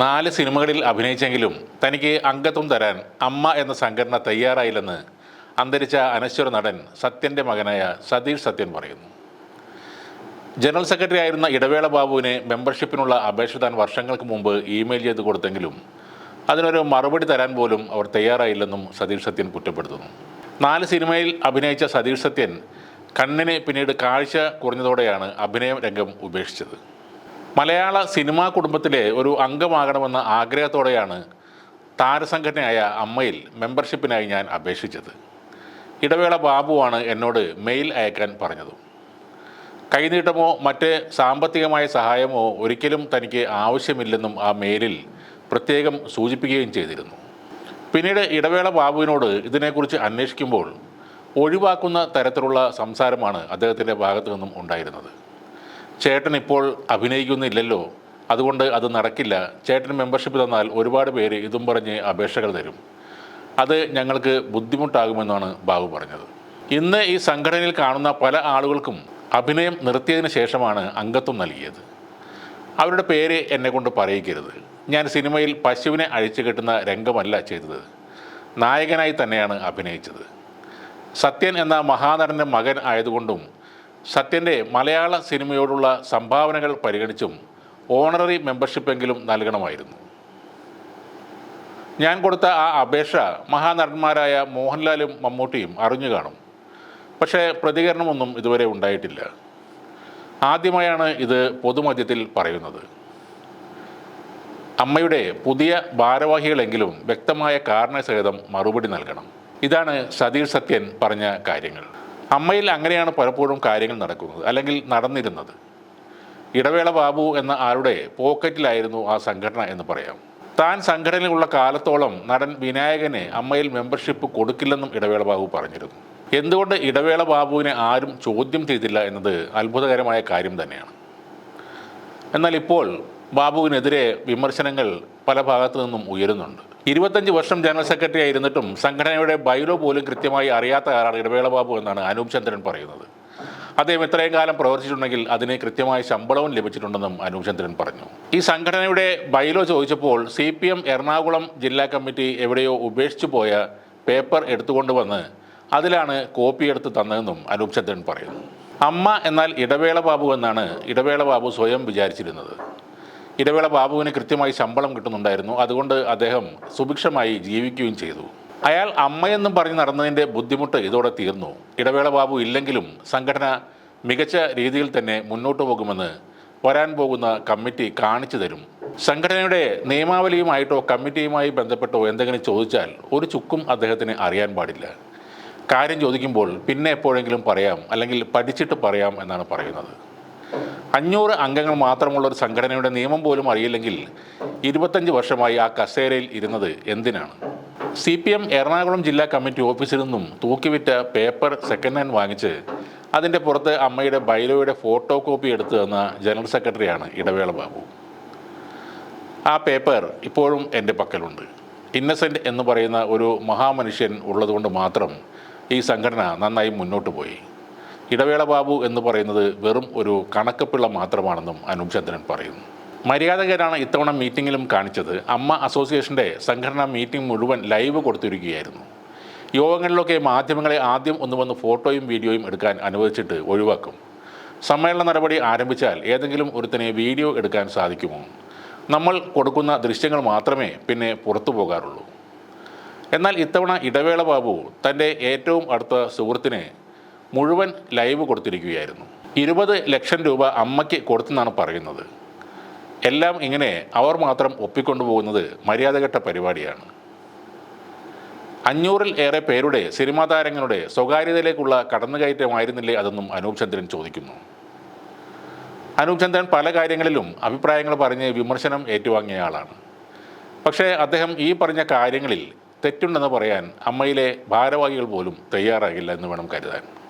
നാല് സിനിമകളിൽ അഭിനയിച്ചെങ്കിലും തനിക്ക് അംഗത്വം തരാൻ അമ്മ എന്ന സംഘടന തയ്യാറായില്ലെന്ന് അന്തരിച്ച അനശ്വര നടൻ സത്യന്റെ മകനായ സതീഷ് സത്യൻ പറയുന്നു. ജനറൽ സെക്രട്ടറി ആയിരുന്ന ഇടവേള ബാബുവിന് മെമ്പർഷിപ്പിനുള്ള അപേക്ഷ താൻ വർഷങ്ങൾക്ക് മുമ്പ് ഇമെയിൽ ചെയ്ത് കൊടുത്തെങ്കിലും അതിനൊരു മറുപടി തരാൻ പോലും അവർ തയ്യാറായില്ലെന്നും സതീഷ് സത്യൻ കുറ്റപ്പെടുത്തുന്നു. നാല് സിനിമയിൽ അഭിനയിച്ച സതീഷ് സത്യൻ കണ്ണിന് പിന്നീട് കാഴ്ച കുറഞ്ഞതോടെയാണ് അഭിനയ രംഗം ഉപേക്ഷിച്ചത്. മലയാള സിനിമാ കുടുംബത്തിലെ ഒരു അംഗമാകണമെന്ന ആഗ്രഹത്തോടെയാണ് താരസംഘടനയായ അമ്മയിൽ മെമ്പർഷിപ്പിനായി ഞാൻ അപേക്ഷിച്ചത്. ഇടവേള ബാബുവാണ് എന്നോട് മെയിൽ അയക്കാൻ പറഞ്ഞതും. കൈനീട്ടമോ മറ്റ് സാമ്പത്തികമായ സഹായമോ ഒരിക്കലും തനിക്ക് ആവശ്യമില്ലെന്നും ആ മെയിലിൽ പ്രത്യേകം സൂചിപ്പിക്കുകയും ചെയ്തിരുന്നു. പിന്നീട് ഇടവേള ബാബുവിനോട് ഇതിനെക്കുറിച്ച് അന്വേഷിക്കുമ്പോൾ ഒഴിവാക്കുന്ന തരത്തിലുള്ള സംസാരമാണ് അദ്ദേഹത്തിന്റെ ഭാഗത്തു നിന്നും ഉണ്ടായിരുന്നത്. ചേട്ടൻ ഇപ്പോൾ അഭിനയിക്കുന്നില്ലല്ലോ. അതുകൊണ്ട് അത് നടക്കില്ല. ചേട്ടൻ മെമ്പർഷിപ്പ് തന്നാൽ ഒരുപാട് പേര് ഇതും പറഞ്ഞ് അപേക്ഷകൾ തരും. അത് ഞങ്ങൾക്ക് ബുദ്ധിമുട്ടാകുമെന്നാണ് ബാബു പറഞ്ഞത്. ഇന്ന് ഈ സംഘടനയിൽ കാണുന്ന പല ആളുകൾക്കും അഭിനയം നിർത്തിയതിന് ശേഷമാണ് അംഗത്വം നൽകിയത്. അവരുടെ പേര് എന്നെ കൊണ്ട് പറയിക്കരുത്. ഞാൻ സിനിമയിൽ പശുവിനെ അഴിച്ചു കെട്ടുന്ന രംഗമല്ല ചെയ്തത്. നായകനായി തന്നെയാണ് അഭിനയിച്ചത്. സത്യൻ എന്ന മഹാനടന്റെ മകൻ ആയതുകൊണ്ടും സത്യന്റെ മലയാള സിനിമയോടുള്ള സംഭാവനകൾ പരിഗണിച്ചും ഓണററി മെമ്പർഷിപ്പെങ്കിലും നൽകണമായിരുന്നു. ഞാൻ കൊടുത്ത ആ അപേക്ഷ മഹാനടന്മാരായ മോഹൻലാലും മമ്മൂട്ടിയും അറിഞ്ഞു കാണും. പക്ഷേ പ്രതികരണമൊന്നും ഇതുവരെ ഉണ്ടായിട്ടില്ല. ആദ്യമായാണ് ഇത് പൊതുമധ്യത്തിൽ പറയുന്നത്. അമ്മയുടെ പുതിയ ഭാരവാഹികളെങ്കിലും വ്യക്തമായ കാരണസഹിതം മറുപടി നൽകണം. ഇതാണ് സതീഷ് സത്യൻ പറഞ്ഞ കാര്യങ്ങൾ. അമ്മയിൽ അങ്ങനെയാണ് പലപ്പോഴും കാര്യങ്ങൾ നടക്കുന്നത് അല്ലെങ്കിൽ നടന്നിരുന്നത്. ഇടവേള ബാബു എന്ന ആരുടെ പോക്കറ്റിലായിരുന്നു ആ സംഘടന എന്ന് പറയാം. താൻ സംഘടനയിലുള്ള കാലത്തോളം നടൻ വിനായകനെ അമ്മയിൽ മെമ്പർഷിപ്പ് കൊടുക്കില്ലെന്നും ഇടവേള ബാബു പറഞ്ഞിരുന്നു. എന്തുകൊണ്ട് ഇടവേള ബാബുവിനെ ആരും ചോദ്യം ചെയ്തില്ല എന്നത് അത്ഭുതകരമായ കാര്യം തന്നെയാണ്. എന്നാൽ ഇപ്പോൾ ബാബുവിനെതിരെ വിമർശനങ്ങൾ പല ഭാഗത്തു നിന്നും ഉയരുന്നുണ്ട്. ഇരുപത്തഞ്ച് വർഷം ജനറൽ സെക്രട്ടറി ആയിരുന്നിട്ടും സംഘടനയുടെ ബൈലോ പോലും കൃത്യമായി അറിയാത്ത ആളാണ് ഇടവേള ബാബു എന്നാണ് അനൂപ് ചന്ദ്രൻ പറയുന്നത്. അദ്ദേഹം ഇത്രയും കാലം പ്രവർത്തിച്ചിട്ടുണ്ടെങ്കിൽ അതിന് കൃത്യമായ ശമ്പളവും ലഭിച്ചിട്ടുണ്ടെന്നും അനൂപ് ചന്ദ്രൻ പറഞ്ഞു. ഈ സംഘടനയുടെ ബൈലോ ചോദിച്ചപ്പോൾ സി പി എം എറണാകുളം ജില്ലാ കമ്മിറ്റി എവിടെയോ ഉപേക്ഷിച്ചു പോയ പേപ്പർ എടുത്തുകൊണ്ടുവന്ന് അതിലാണ് കോപ്പി എടുത്ത് തന്നതെന്നും അനൂപ് ചന്ദ്രൻ പറയുന്നു. അമ്മ എന്നാൽ ഇടവേള ബാബു എന്നാണ് ഇടവേള ബാബു സ്വയം വിചാരിച്ചിരുന്നത്. ഇടവേള ബാബുവിന് കൃത്യമായി ശമ്പളം കിട്ടുന്നുണ്ടായിരുന്നു. അതുകൊണ്ട് അദ്ദേഹം സുഭിക്ഷമായി ജീവിക്കുകയും ചെയ്തു. അയാൾ അമ്മയെന്നും പറഞ്ഞ് നടന്നതിന്റെ ബുദ്ധിമുട്ട് ഇതോടെ തീർന്നു. ഇടവേള ബാബു ഇല്ലെങ്കിലും സംഘടന മികച്ച രീതിയിൽ തന്നെ മുന്നോട്ട് പോകുമെന്ന് വരാൻ പോകുന്ന കമ്മിറ്റി കാണിച്ചു തരും. സംഘടനയുടെ നിയമാവലിയുമായിട്ടോ കമ്മിറ്റിയുമായി ബന്ധപ്പെട്ടോ എന്തെങ്കിലും ചോദിച്ചാൽ ഒരു ചുക്കും അദ്ദേഹത്തിന് അറിയാൻ പാടില്ല. കാര്യം ചോദിക്കുമ്പോൾ പിന്നെ എപ്പോഴെങ്കിലും പറയാം അല്ലെങ്കിൽ പഠിച്ചിട്ട് പറയാം എന്നാണ് പറയുന്നത്. അഞ്ഞൂറ് അംഗങ്ങൾ മാത്രമുള്ള ഒരു സംഘടനയുടെ നിയമം പോലും അറിയില്ലെങ്കിൽ ഇരുപത്തഞ്ച് വർഷമായി ആ കസേരയിൽ ഇരുന്നത് എന്തിനാണ്? സി പി എം എറണാകുളം ജില്ലാ കമ്മിറ്റി ഓഫീസിൽ നിന്നും തൂക്കിവിറ്റ പേപ്പർ സെക്കൻഡ് ഹാൻഡ് വാങ്ങിച്ച് അതിന്റെ പുറത്ത് അമ്മയുടെ ബൈലോയുടെ ഫോട്ടോ കോപ്പി എടുത്തു തന്ന ജനറൽ സെക്രട്ടറിയാണ് ഇടവേള ബാബു. ആ പേപ്പർ ഇപ്പോഴും എന്റെ പക്കലുണ്ട്. ഇന്നസെന്റ് എന്ന് പറയുന്ന ഒരു മഹാമനുഷ്യൻ ഉള്ളതുകൊണ്ട് മാത്രം ഈ സംഘടന നന്നായി മുന്നോട്ട് പോയി. ഇടവേള ബാബു എന്ന് പറയുന്നത് വെറും ഒരു കണക്കപ്പിള്ള മാത്രമാണെന്നും അനൂപ് ചന്ദ്രൻ പറയുന്നു. മര്യാദകരാണ് ഇത്തവണ മീറ്റിങ്ങിലും കാണിച്ചത്. അമ്മ അസോസിയേഷന്റെ സംഘടനാ മീറ്റിംഗ് മുഴുവൻ ലൈവ് കൊടുത്തിരിക്കുകയായിരുന്നു. യോഗങ്ങളിലൊക്കെ മാധ്യമങ്ങളെ ആദ്യം ഒന്ന് വന്ന് ഫോട്ടോയും വീഡിയോയും എടുക്കാൻ അനുവദിച്ചിട്ട് ഒഴിവാക്കും. സമ്മേളന നടപടി ആരംഭിച്ചാൽ ഏതെങ്കിലും ഒരുത്തനെ വീഡിയോ എടുക്കാൻ സാധിക്കുമോ? നമ്മൾ കൊടുക്കുന്ന ദൃശ്യങ്ങൾ മാത്രമേ പിന്നെ പുറത്തു പോകാറുള്ളൂ. എന്നാൽ ഇത്തവണ ഇടവേള ബാബു തന്റെ ഏറ്റവും അടുത്ത സുഹൃത്തിന് മുഴുവൻ ലൈവ് കൊടുത്തിരിക്കുകയായിരുന്നു. ഇരുപത് ലക്ഷം രൂപ അമ്മയ്ക്ക് കൊടുത്തെന്നാണ് പറയുന്നത്. എല്ലാം ഇങ്ങനെ അവർ മാത്രം ഒപ്പിക്കൊണ്ടു പോകുന്നത് മര്യാദഘട്ട പരിപാടിയാണ്. അഞ്ഞൂറിൽ ഏറെ പേരുടെ സിനിമാ താരങ്ങളുടെ സ്വകാര്യതയിലേക്കുള്ള കടന്നുകയറ്റമായിരുന്നില്ലേ അതെന്നും അനൂപ് ചന്ദ്രൻ ചോദിക്കുന്നു. അനൂപ് ചന്ദ്രൻ പല കാര്യങ്ങളിലും അഭിപ്രായങ്ങൾ പറഞ്ഞ് വിമർശനം ഏറ്റുവാങ്ങിയ ആളാണ്. പക്ഷേ അദ്ദേഹം ഈ പറഞ്ഞ കാര്യങ്ങളിൽ തെറ്റുണ്ടെന്ന് പറയാൻ അമ്മയിലെ ഭാരവാഹികൾ പോലും തയ്യാറാകില്ല എന്ന് വേണം കരുതാൻ.